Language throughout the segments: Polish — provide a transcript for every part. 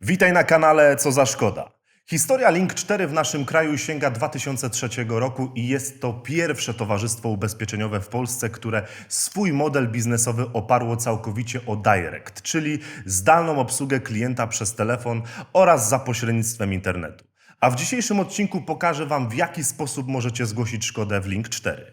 Witaj na kanale Co za Szkoda. Historia Link 4 w naszym kraju sięga 2003 roku i jest to pierwsze towarzystwo ubezpieczeniowe w Polsce, które swój model biznesowy oparło całkowicie o direct, czyli zdalną obsługę klienta przez telefon oraz za pośrednictwem internetu. A w dzisiejszym odcinku pokażę Wam, w jaki sposób możecie zgłosić szkodę w Link 4.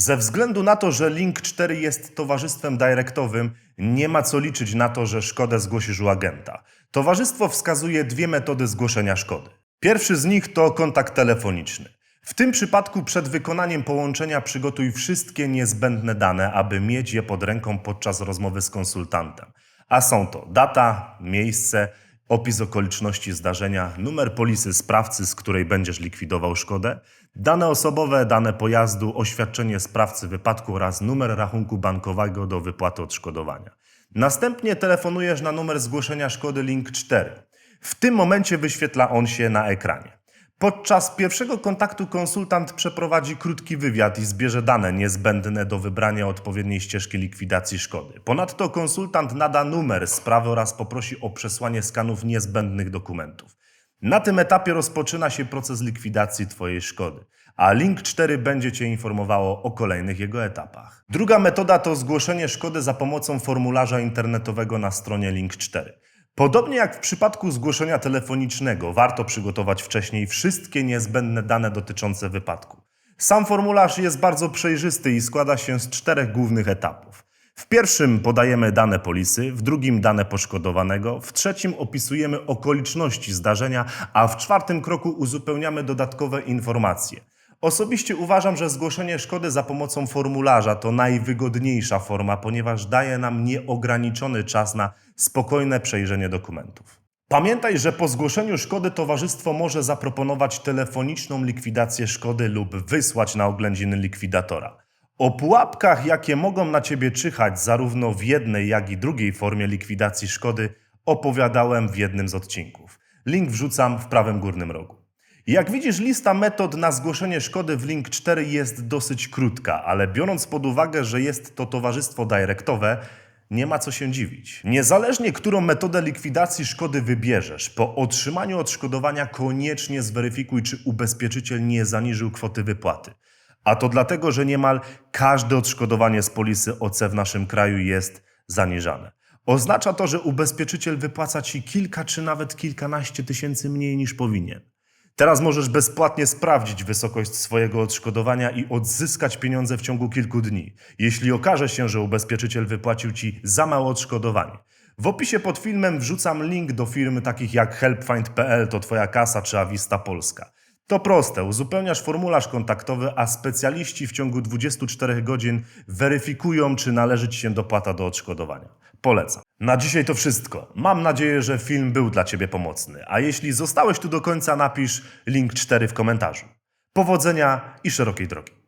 Ze względu na to, że Link 4 jest towarzystwem dyrektowym, nie ma co liczyć na to, że szkodę zgłosisz u agenta. Towarzystwo wskazuje dwie metody zgłoszenia szkody. Pierwszy z nich to kontakt telefoniczny. W tym przypadku przed wykonaniem połączenia przygotuj wszystkie niezbędne dane, aby mieć je pod ręką podczas rozmowy z konsultantem. A są to data, miejsce, opis okoliczności zdarzenia, numer polisy sprawcy, z której będziesz likwidował szkodę, dane osobowe, dane pojazdu, oświadczenie sprawcy wypadku oraz numer rachunku bankowego do wypłaty odszkodowania. Następnie telefonujesz na numer zgłoszenia szkody Link 4. W tym momencie wyświetla on się na ekranie. Podczas pierwszego kontaktu konsultant przeprowadzi krótki wywiad i zbierze dane niezbędne do wybrania odpowiedniej ścieżki likwidacji szkody. Ponadto konsultant nada numer sprawy oraz poprosi o przesłanie skanów niezbędnych dokumentów. Na tym etapie rozpoczyna się proces likwidacji Twojej szkody, a Link 4 będzie Cię informowało o kolejnych jego etapach. Druga metoda to zgłoszenie szkody za pomocą formularza internetowego na stronie Link 4. Podobnie jak w przypadku zgłoszenia telefonicznego, warto przygotować wcześniej wszystkie niezbędne dane dotyczące wypadku. Sam formularz jest bardzo przejrzysty i składa się z czterech głównych etapów. W pierwszym podajemy dane polisy, w drugim dane poszkodowanego, w trzecim opisujemy okoliczności zdarzenia, a w czwartym kroku uzupełniamy dodatkowe informacje. Osobiście uważam, że zgłoszenie szkody za pomocą formularza to najwygodniejsza forma, ponieważ daje nam nieograniczony czas na spokojne przejrzenie dokumentów. Pamiętaj, że po zgłoszeniu szkody towarzystwo może zaproponować telefoniczną likwidację szkody lub wysłać na oględziny likwidatora. O pułapkach, jakie mogą na ciebie czyhać zarówno w jednej, jak i drugiej formie likwidacji szkody, opowiadałem w jednym z odcinków. Link wrzucam w prawym górnym rogu. Jak widzisz, lista metod na zgłoszenie szkody w Link 4 jest dosyć krótka, ale biorąc pod uwagę, że jest to towarzystwo dyrektowe, nie ma co się dziwić. Niezależnie, którą metodę likwidacji szkody wybierzesz, po otrzymaniu odszkodowania koniecznie zweryfikuj, czy ubezpieczyciel nie zaniżył kwoty wypłaty. A to dlatego, że niemal każde odszkodowanie z polisy OC w naszym kraju jest zaniżane. Oznacza to, że ubezpieczyciel wypłaca ci kilka czy nawet kilkanaście tysięcy mniej niż powinien. Teraz możesz bezpłatnie sprawdzić wysokość swojego odszkodowania i odzyskać pieniądze w ciągu kilku dni, jeśli okaże się, że ubezpieczyciel wypłacił ci za małe odszkodowanie. W opisie pod filmem wrzucam link do firm takich jak helpfind.pl, to Twoja kasa czy Avista Polska. To proste, uzupełniasz formularz kontaktowy, a specjaliści w ciągu 24 godzin weryfikują, czy należy Ci się dopłata do odszkodowania. Polecam. Na dzisiaj to wszystko. Mam nadzieję, że film był dla Ciebie pomocny, a jeśli zostałeś tu do końca, napisz link 4 w komentarzu. Powodzenia i szerokiej drogi.